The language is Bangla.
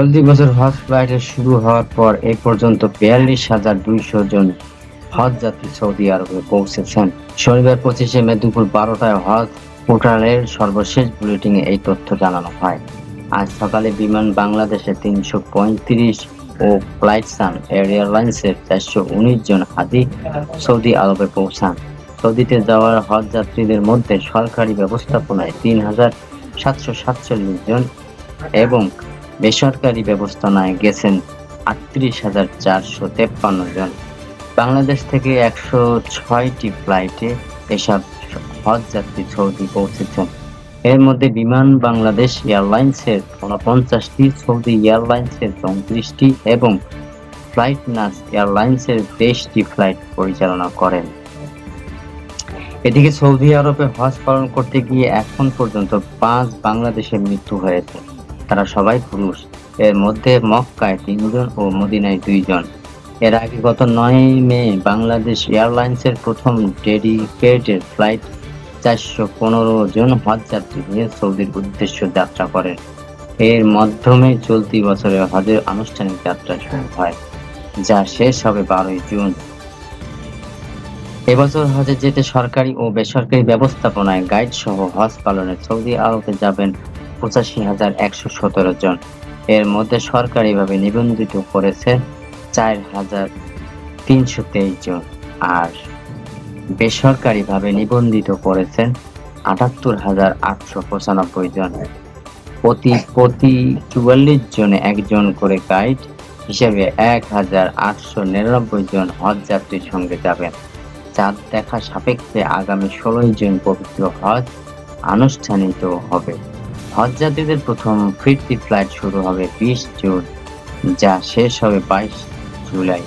চলতি বছর হজ ফ্লাইটের শুরু হওয়ার পর এ পর্যন্ত বিয়াল্লিশ হাজার দুইশো জন হজ যাত্রী সৌদি আরবে পৌঁছেছেন। শনিবার পঁচিশে মে দুপুর বারোটায় হজ পোর্টালের সর্বশেষ বুলেটিনে এই তথ্য জানানো হয়। আজ সকালে বিমান বাংলাদেশে তিনশো পঁয়ত্রিশ ও ফ্লাইটসান এয়ারলাইন্সের চারশো উনিশ জন হাজি সৌদি আরবে পৌঁছান। সৌদিতে যাওয়ার হজ যাত্রীদের মধ্যে সরকারি ব্যবস্থাপনায় তিন হাজার সাতশো সাতচল্লিশ জন এবং বেসরকারি ব্যবস্থাপনায় গেছেন আটত্রিশ হাজার চারশো তেপ্পান্ন জন। বাংলাদেশ থেকে একশো ছয়টি ফ্লাইটে এসব হজ যাত্রী সৌদি পৌঁছেছেন। এর মধ্যে বিমান বাংলাদেশ এয়ারলাইন্সের উনপঞ্চাশটি, সৌদি এয়ারলাইন্সের চৌত্রিশটি এবং ফ্লাইট নাস এয়ারলাইন্সের তেইশটি ফ্লাইট পরিচালনা করেন। এদিকে সৌদি আরবে হজ পালন করতে গিয়ে এখন পর্যন্ত পাঁচ বাংলাদেশের মৃত্যু হয়েছে। তারা সবাই পুরুষ। এর মধ্যে মক্কায় তিনজন ও মদিনায় দুইজন। এর আগে গত নয় মে বাংলাদেশ এয়ারলাইন্সের প্রথম ডেডিকেটেড ফ্লাইট চারশো পনেরো জন হজ যাত্রী নিয়ে সৌদির উদ্দেশ্য যাত্রা করেন এর মাধ্যমে চলতি বছরের হজের আনুষ্ঠানিক যাত্রা শুরু হয়, যা শেষ হবে বারোই জুন। এবছর হজে যেতে সরকারি ও বেসরকারি ব্যবস্থাপনায় গাইড সহ হজ পালনে সৌদি আরবে যাবেন পঁচাশি হাজার একশো সতেরো জন। এর মধ্যে সরকারিভাবে নিবন্ধিত করেছে চার হাজার তিনশো তেইশ জন। আর বেসরকারিভাবে নিবন্ধিত করেছেন আটাত্তর হাজার আটশো পঁচানব্বই জন। প্রতি প্রতি চুয়াল্লিশ জনে একজন করে গাইড হিসেবে এক হাজার আটশো নিরানব্বই জন হজ যাত্রীর সঙ্গে যাবেন। চাঁদ দেখা সাপেক্ষে আগামী ষোলোই জুন পবিত্র হজ আনুষ্ঠানিক হবে। হজ যাত্রীদের প্রথম ফিরতি ফ্লাইট শুরু হবে বিশ জুন যা শেষ হবে বাইশ জুলাই।